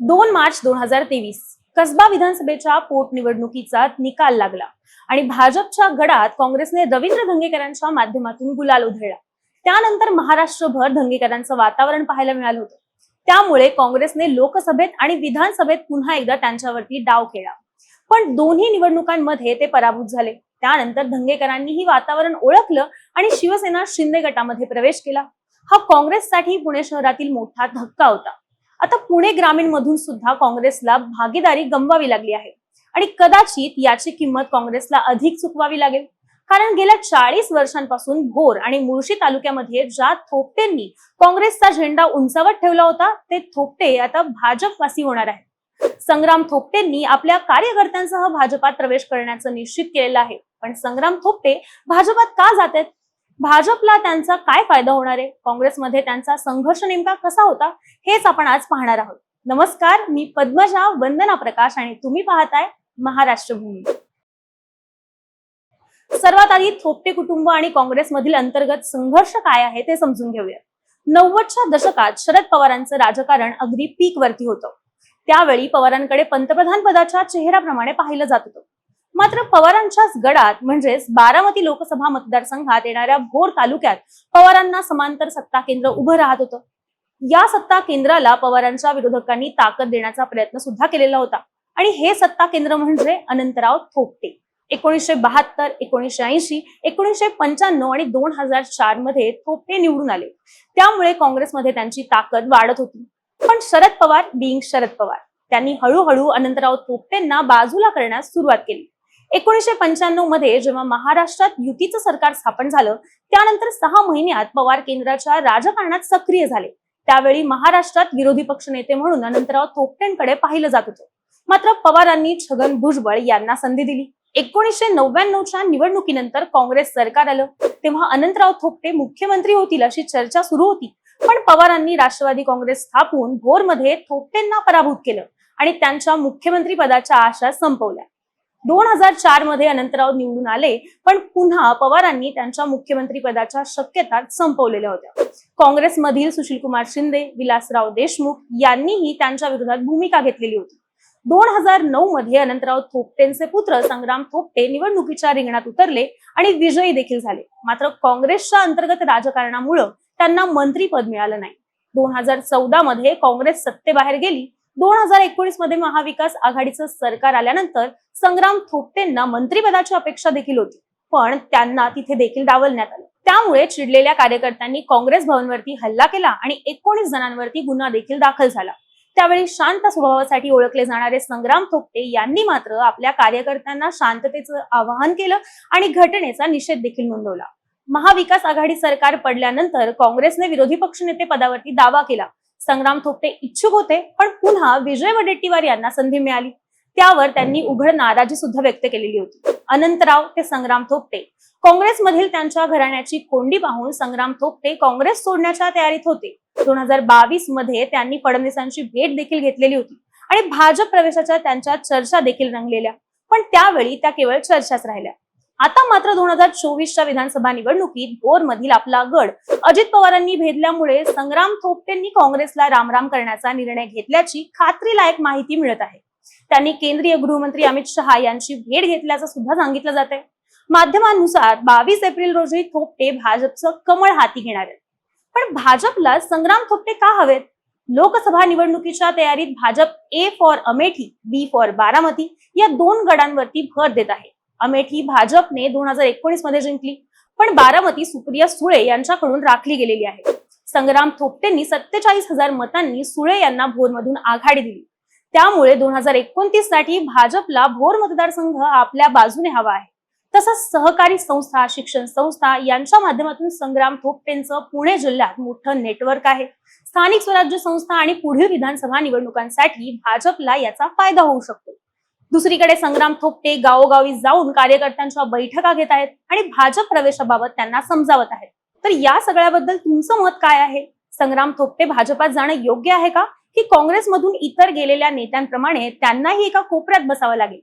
दोन मार्च दोन हजार तेवीस. कसबा विधानसभेच्या पोटनिवडणुकीचा निकाल लागला आणि भाजपच्या गडात काँग्रेसने रवींद्र धंगेकरांच्या माध्यमातून गुलाल उधळला. त्यानंतर महाराष्ट्रभर धंगेकरांचं वातावरण पाहायला मिळालं होतं. त्यामुळे काँग्रेसने लोकसभेत आणि विधानसभेत पुन्हा एकदा त्यांच्यावरती डाव केला. पण दोन्ही निवडणुकांमध्ये ते पराभूत झाले. त्यानंतर धंगेकरांनीही वातावरण ओळखलं आणि शिवसेना शिंदे गटामध्ये प्रवेश केला. हा काँग्रेससाठी पुणे शहरातील मोठा धक्का होता. आता पुणे ग्रामीण मधून सुद्धा काँग्रेसला भागीदारी गमवावी लागली आहे. आणि कदाचित याची किंमत काँग्रेसला अधिक चुकवावी लागेल. कारण गेल्या चाळीस वर्षांपासून भोर आणि मुळशी तालुक्यामध्ये ज्या थोपटेंनी काँग्रेसचा झेंडा उंचावत ठेवला होता ते थोपटे आता भाजपवासी होणार आहे संग्राम थोपटेंनी आपल्या कार्यकर्त्यांसह भाजपात प्रवेश करण्याचं निश्चित केलेलं आहे. पण संग्राम थोपटे भाजपात का जात आहेत? भाजपला त्यांचा काय फायदा होणार आहे? काँग्रेसमध्ये त्यांचा संघर्ष नेमका कसा होता? हेच आपण आज पाहणार आहोत. नमस्कार मी पद्मजा वंदना प्रकाश आणि तुम्ही पाहताय महाराष्ट्र भूमी सर्वात आधी थोपटे कुटुंब आणि काँग्रेसमधील अंतर्गत संघर्ष काय आहे ते समजून घेऊया. नव्वदच्या दशकात शरद पवारांचं राजकारण अगदी पीक वरती होतं. त्यावेळी पवारांकडे पंतप्रधान पदाच्या चेहऱ्याप्रमाणे पाहिलं जात होतं. मात्र पवारांच्याच गडात म्हणजेच बारामती लोकसभा मतदारसंघात येणाऱ्या भोर तालुक्यात पवारांना समांतर सत्ता केंद्र उभं राहत होतं. या सत्ता केंद्राला पवारांच्या विरोधकांनी ताकद देण्याचा प्रयत्न सुद्धा केलेला होता. आणि हे सत्ता केंद्र म्हणजे अनंतराव थोपटे. एकोणीसशे बहात्तर एकोणीसशे ऐंशी एकोणीसशे पंच्याण्णव आणि दोन हजार चारमध्ये थोपटे निवडून आले. त्यामुळे काँग्रेसमध्ये त्यांची ताकद वाढत होती. पण शरद पवार बिंग शरद पवार त्यांनी हळूहळू अनंतराव थोपटेंना बाजूला करण्यास सुरुवात केली. एकोणीसशे पंच्याण्णवमध्ये जेव्हा महाराष्ट्रात युतीचं सरकार स्थापन झालं त्यानंतर सहा महिन्यात पवार केंद्राच्या राजकारणात सक्रिय झाले. त्यावेळी महाराष्ट्रात विरोधी पक्षनेते म्हणून अनंतराव थोपटेंकडे पाहिलं जात होतं. मात्र पवारांनी छगन भुजबळ यांना संधी दिली. एकोणीसशे नव्याण्णवच्या निवडणुकीनंतर काँग्रेस सरकार आलं. तेव्हा अनंतराव थोपटे मुख्यमंत्री होतील अशी चर्चा सुरू होती. पण पवारांनी राष्ट्रवादी काँग्रेस स्थापून भोरमध्ये थोपटेंना पराभूत केलं आणि त्यांच्या मुख्यमंत्री पदाच्या आशा संपवल्या. दोन हजार चारमध्ये अनंतराव निवडून आले पण पुन्हा पवारांनी त्यांच्या मुख्यमंत्री पदाच्या शक्यता संपवलेल्या होत्या. काँग्रेसमधील सुशीलकुमार शिंदे विलासराव देशमुख यांनीही त्यांच्या विरोधात भूमिका घेतलेली होती. दोन हजार नऊ मध्ये अनंतराव थोपटेंचे पुत्र संग्राम थोपटे निवडणुकीच्या रिंगणात उतरले आणि विजयी देखील झाले. मात्र काँग्रेसच्या अंतर्गत राजकारणामुळं त्यांना मंत्रीपद मिळालं नाही. दोन हजार चौदा मध्ये काँग्रेस सत्तेबाहेर गेली दोन हजार एकोणीसमध्ये महाविकास आघाडीचं सरकार आल्यानंतर संग्राम थोपटेंना मंत्रिपदाची अपेक्षा देखील होती. पण त्यांना तिथे देखील डावलण्यात आलं. त्यामुळे चिडलेल्या कार्यकर्त्यांनी काँग्रेस भवनवरती हल्ला केला आणि एकोणीस जणांवरती गुन्हा देखील दाखल झाला. त्यावेळी शांत स्वभावासाठी ओळखले जाणारे संग्राम थोपटे यांनी मात्र आपल्या कार्यकर्त्यांना शांततेचं आवाहन केलं आणि घटनेचा निषेध देखील नोंदवला. महाविकास आघाडी सरकार पडल्यानंतर काँग्रेसने विरोधी पक्षनेते पदावरती दावा केला. संग्राम थोपटे इच्छुक होते पण पुन्हा विजय वडेट्टीवार यांना संधी मिळाली. त्यावर त्यांनी उघड नाराजी सुद्धा व्यक्त केलेली होती. अनंतराव ते संग्राम थोपटे काँग्रेसमधील त्यांच्या घराण्याची कोंडी पाहून संग्राम थोपटे काँग्रेस सोडण्याच्या तयारीत होते. दोन हजार बावीसमध्ये त्यांनी फडणवीसांची भेट देखील घेतलेली होती आणि भाजप प्रवेशाच्या त्यांच्या चर्चा देखील रंगलेल्या. पण त्यावेळी त्या केवळ चर्चाच राहिल्या. आता मात्र दोन हजार चोवीसच्या विधानसभा निवडणुकीत भोर मधील आपला गड अजित पवारांनी भेदल्यामुळे संग्राम थोपटेंनी काँग्रेसला रामराम करण्याचा निर्णय घेतल्याची खात्रीलायक माहिती मिळत आहे. त्यांनी केंद्रीय गृहमंत्री अमित शहा यांची भेट घेतल्याचं सुद्धा सांगितलं जात आहे. माध्यमांनुसार बावीस एप्रिल रोजी थोपटे भाजपचं कमळ हाती घेणार आहेत. पण भाजपला संग्राम थोपटे का हवेत? लोकसभा निवडणुकीच्या तयारीत BJP A for Amethi B for Baramati या दोन गडांवरती भर देत आहे. अमेठी भाजपने दोन हजार एकोणीसमध्ये जिंकली. पण बारामती सुप्रिया सुळे यांच्याकडून राखली गेलेली आहे. संग्राम थोपटेंनी सत्तेचाळीस हजार मतांनी सुळे यांना भोरमधून आघाडी दिली. त्यामुळे दोन हजार एकोणतीससाठी भाजपला भोर मतदारसंघ आपल्या बाजूने हवा आहे. तसंच सहकारी संस्था शिक्षण संस्था यांच्या माध्यमातून संग्राम थोपटेंचं पुणे जिल्ह्यात मोठं नेटवर्क आहे. स्थानिक स्वराज्य संस्था आणि पुढील विधानसभा निवडणुकांसाठी भाजपला याचा फायदा होऊ शकतो. दुसरीकडे संग्राम थोपटे गावोगावी जाऊन कार्यकर्त्यांच्या बैठका घेत आहेत आणि भाजप प्रवेशाबाबत त्यांना समजावत आहेत. तर या सगळ्याबद्दल तुमचं मत काय आहे? संग्राम थोपटे भाजपात जाणं योग्य आहे का? की काँग्रेसमधून इतर गेलेल्या नेत्यांप्रमाणे त्यांनाही एका कोपऱ्यात बसावं लागेल?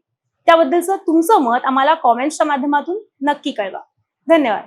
त्याबद्दलचं तुमचं मत आम्हाला कॉमेंट्सच्या माध्यमातून नक्की कळवा. धन्यवाद.